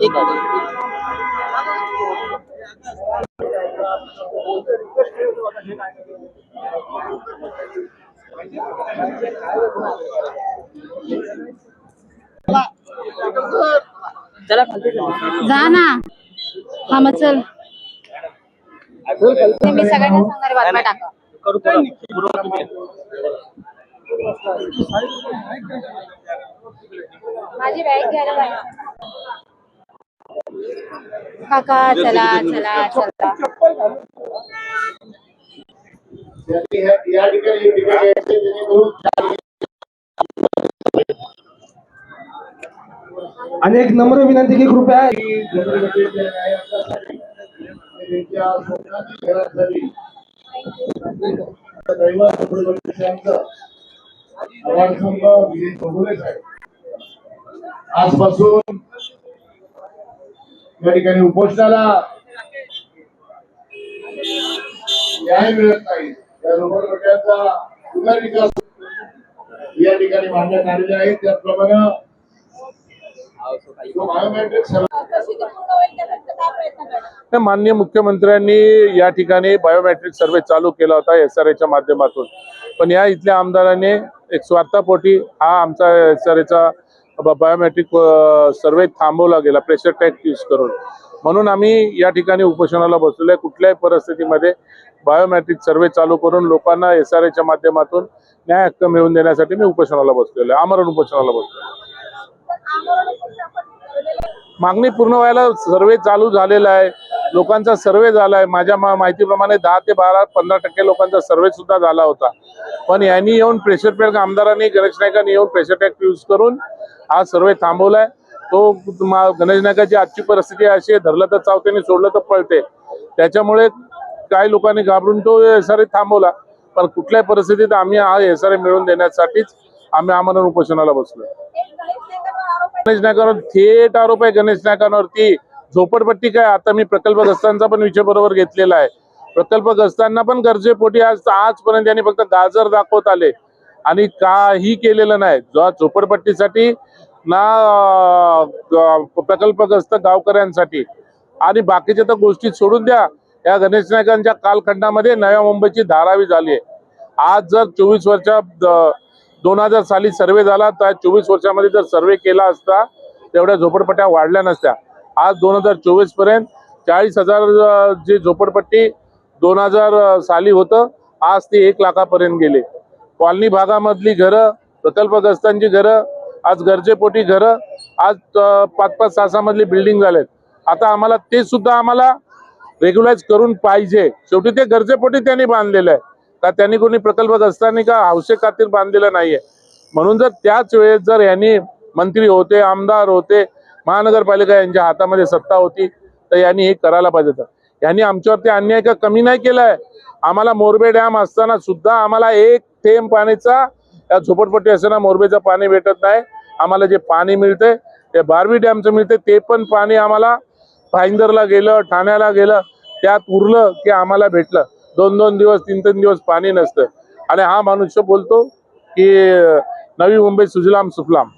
एक. जा ना. हा मग चल. ते मी सगळ्यांना सांगणार बातम्या टाका. माझी बॅग घ्यायला पाहिजे. काका चला चला चला. या ठिकाणी एक नम्र विनंती की कृपया की या ठिकाणी उपोषणाला न्याय मिळत नाही. या झोपडपट्ट्याचा पुनर्विकास या ठिकाणी मांडण्यात आलेले आहे त्याचप्रमाणे माननीय मुख्यमंत्र्यांनी या ठिकाणी बायोमेट्रिक सर्वे चालू केला होता एस आर एच्या माध्यमातून. पण या इथल्या आमदारांनी एक स्वार्थापोटी हा आमचा एस आर एचा बायोमेट्रिक सर्वे थांबवला गेला प्रेशर टॅग यूज करून. म्हणून आम्ही या ठिकाणी उपोषणाला बसलेलो आहे कुठल्याही परिस्थितीमध्ये बायोमेट्रिक सर्वे चालू करून लोकांना एस आर एच्या माध्यमातून न्याय हक्क मिळवून देण्यासाठी मी उपोषणाला बसलेलो आहे. आमरण उपोषणाला बसलेलो मागणी पूर्ण व्हायला सर्वे चालू झालेला आहे. लोकांचा सर्वे झाला आहे माझ्या मा- माहितीप्रमाणे दहा ते बारा पंधरा टक्के लोकांचा सर्वे सुद्धा झाला होता. पण यांनी येऊन प्रेशर पॅक आमदारांनी गणेश नायकांनी येऊन प्रेशर पॅक यूज करून हा सर्वे थांबवलाय. तो गणेश नायकाची आजची परिस्थिती अशी आहे धरलं तर चावतेने सोडलं तर पळते. त्याच्यामुळे काही लोकांनी घाबरून तो एस आर थांबवला. पण कुठल्याही परिस्थितीत आम्ही हा एस आर मिळवून देण्यासाठीच आम्ही आमरण उपोषणाला बसलो गणेश नायकांवर थेट आरोप आहे. गणेश नायकांवरती झोपडपट्टी काय? आता मी प्रकल्पग्रस्तांचा पण विषय बरोबर घेतलेला आहे. प्रकल्पग्रस्तांना पण गरजेपोटी आज आजपर्यंत त्यांनी फक्त गाजर दाखवत आले. आणि काही केलेलं नाही. जो झोपडपट्टीसाठी ना प्रकल्पग्रस्त गावकऱ्यांसाठी. आणि बाकीच्या तर गोष्टी सोडून द्या. या गणेश नायकांच्या कालखंडामध्ये नव्या मुंबईची धारावी झाली आहे. आज जर चोवीस वर्षा दोन हजार साली सर्वे झाला तर चोवीस वर्षामध्ये जर सर्वे केला असता तेवढ्या झोपडपट्ट्या वाढल्या नसत्या. आज दोन हजार चोवीसपर्यंत चाळीस हजार जे झोपडपट्टी दोन हजार साली होतं आज ते एक लाखापर्यंत गेले. कॉलनी भागामधली घरं प्रकल्पग्रस्तांची घरं आज गरजेपोटी घरं आज पाच पाच सहा सहा मधली बिल्डिंग झालेत. आता आम्हाला ते सुद्धा आम्हाला रेग्युलाइज करून पाहिजे. शेवटी ते गरजेपोटी त्यांनी बांधलेलं आहे. का त्यांनी कोणी प्रकल्पग्रस्तांनी का हौसे खातीर बांधलेलं नाहीये? म्हणून जर त्याच वेळेस जर यांनी मंत्री होते आमदार होते महानगरपालिका यांच्या हातामध्ये सत्ता होती तर यांनी हे करायला पाहिजे तर यांनी आमच्यावरती अन्याय का कमी नाही केलाय? आम्हाला मोरबे डॅम असताना सुद्धा आम्हाला एक थेंब पाण्याचा या झोपडपट्टी असताना मोरबेचं पाणी भेटत नाही. आम्हाला जे पाणी मिळते ते बारवी डॅमचं मिळते ते पण पाणी आम्हाला भाईंदरला गेलं ठाण्याला गेलं त्यात उरलं की आम्हाला भेटलं. दोन दोन दिवस तीन तीन दिवस पाणी नसतं. आणि हा मनुष्य बोलतो की नवी मुंबई सुजलाम सुफलाम.